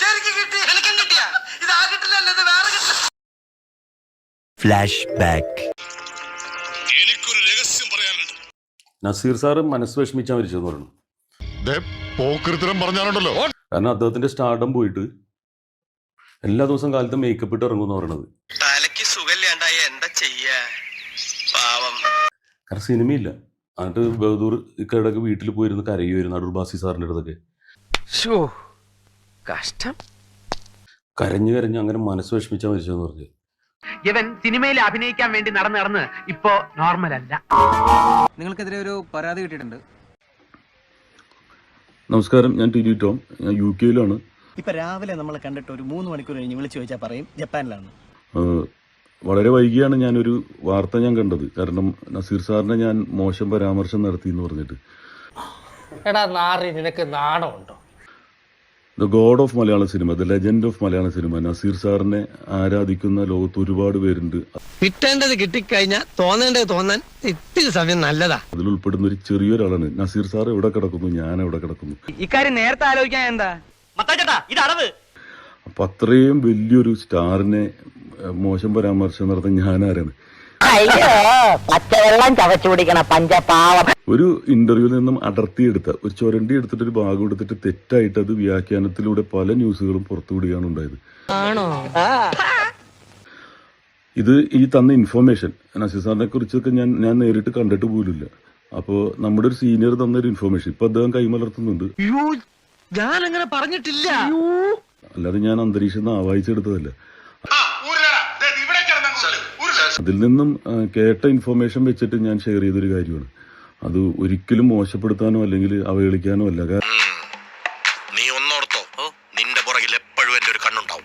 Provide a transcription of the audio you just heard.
ശരിക്കും കിട്ടി. എനിക്കും കിട്ടിയ. ഇത് ആ കിട്ടില്ലല്ലോ ഇത് വേറെ കിട്ടില്ല. ഫ്ലാഷ് ബാക്ക് എനിക്കൊരു രഹസ്യം പറയാനുണ്ട്. നസീർ സാറ് മനസ്സ് വിഷമിച്ചാൽ മരിച്ചെന്ന് പറഞ്ഞു. പോക്കൃത്തരം പറഞ്ഞാലുണ്ടല്ലോ. കാരണം അദ്ദേഹത്തിന്റെ സ്റ്റാർഡം പോയിട്ട് എല്ലാ ദിവസവും കാലത്ത് മേക്കപ്പ് ഇട്ട് ഇറങ്ങുമെന്ന് പറയണത്. തലക്ക് സുഖമില്ലാണ്ടായ എന്താ ചെയ്യാ? പാവം. കാരണം സിനിമയില്ല. എന്നിട്ട് ബഹദൂർ ഇക്കടക്ക് വീട്ടിൽ പോയിരുന്ന് കരയുമായിരുന്നു അടൂർ ബാസി സാറിന്റെ അടുത്തൊക്കെ. കഷ്ടം. കരഞ്ഞു കരഞ്ഞു അങ്ങനെ മനസ്സ് വിഷമിച്ചാൽ മരിച്ചു പറഞ്ഞു. ഇവൻ സിനിമയിൽ അഭിനയിക്കാൻ വേണ്ടി നടന്ന് നടന്ന് ഇപ്പോ നോർമൽ അല്ല. നിങ്ങൾക്കെതിരെ ഒരു പരാതി കിട്ടിയിട്ടുണ്ട്. നമസ്കാരം ഞാൻ ടി ഡി ടോം. ഞാൻ യു കെയിലാണ് ഇപ്പൊ രാവിലെ നമ്മൾ കണ്ടിട്ട് ഒരു മൂന്ന് മണിക്കൂർ കഴിഞ്ഞ് വിളിച്ചു ചോദിച്ചാൽ പറയും ജപ്പാനിലാണ്. ഏഹ് വളരെ വൈകിയാണ് ഞാനൊരു വാർത്ത ഞാൻ കണ്ടത്. കാരണം നസീർ സാറിനെ ഞാൻ മോശം പരാമർശം നടത്തി എന്ന് പറഞ്ഞിട്ട്. എടാ നാറി നിനക്ക് നാണമുണ്ടോ? The god of Malayala cinema the legend of Malayala cinema Nazeer സാറിനെ ആരാധിക്കുന്ന ലോകത്ത് ഒരുപാട് പേരുണ്ട്. കിട്ടേണ്ടത് കിട്ടിക്കഴിഞ്ഞാൽ തോന്നേണ്ടത് തോന്നാൻ ഇത്തിരി സമയം നല്ലതാ. അതിൽ ഉൾപ്പെടുന്ന ഒരു ചെറിയൊരാളാണ്. നസീർ സാർ ഇവിടെ കിടക്കുന്നു? ഞാൻ ഇവിടെ കിടക്കുന്നു? ഇക്കാര്യം നേരത്തെ ആലോചിക്കാൻ എന്താ? അപ്പൊ അത്രയും വലിയൊരു സ്റ്റാറിനെ മോശം പരാമർശം നടത്താൻ ഞാൻ ആരാണ്? അയ്യോ പച്ചവെള്ളം ചവച്ചു കുടിക്കണ പഞ്ചപാവം. ഒരു ഇന്റർവ്യൂവിൽ നിന്നും അടർത്തിയെടുത്ത ഒരു ചുരണ്ടി എടുത്തിട്ട് ഒരു ഭാഗം എടുത്തിട്ട് തെറ്റായിട്ട് അത് വ്യാഖ്യാനത്തിലൂടെ പല ന്യൂസുകളും പുറത്തുവിടുകയാണ് ഉണ്ടായത്. ആണോ? ഇത് ഈ തന്ന ഇൻഫർമേഷൻ നസീർ സാറിനെ കുറിച്ചൊക്കെ ഞാൻ ഞാൻ നേരിട്ട് കണ്ടിട്ട് പോലുമില്ല. അപ്പോൾ നമ്മുടെ ഒരു സീനിയർ തന്ന ഒരു ഇൻഫർമേഷൻ ഇപ്പൊ അദ്ദേഹം കൈമലർത്തുന്നുണ്ട്. ഞാൻ അങ്ങനെ പറഞ്ഞിട്ടില്ല. അല്ലാതെ ഞാൻ അന്തരീക്ഷം നിന്ന് ആവാഹിച്ചെടുത്തതല്ല. അതിൽ നിന്നും കേട്ട ഇൻഫർമേഷൻ വെച്ചിട്ട് ഞാൻ ഷെയർ ചെയ്തൊരു കാര്യമാണ്. അത് ഒരിക്കലും മോശപ്പെടുത്താനോ അല്ലെങ്കിൽ അവഹേളിക്കാനോ അല്ല. കാരണം നീ ഒന്നോർത്തോ. നിന്റെ പുറകിൽ എപ്പോഴും എന്റെ ഒരു കണ്ണുണ്ട്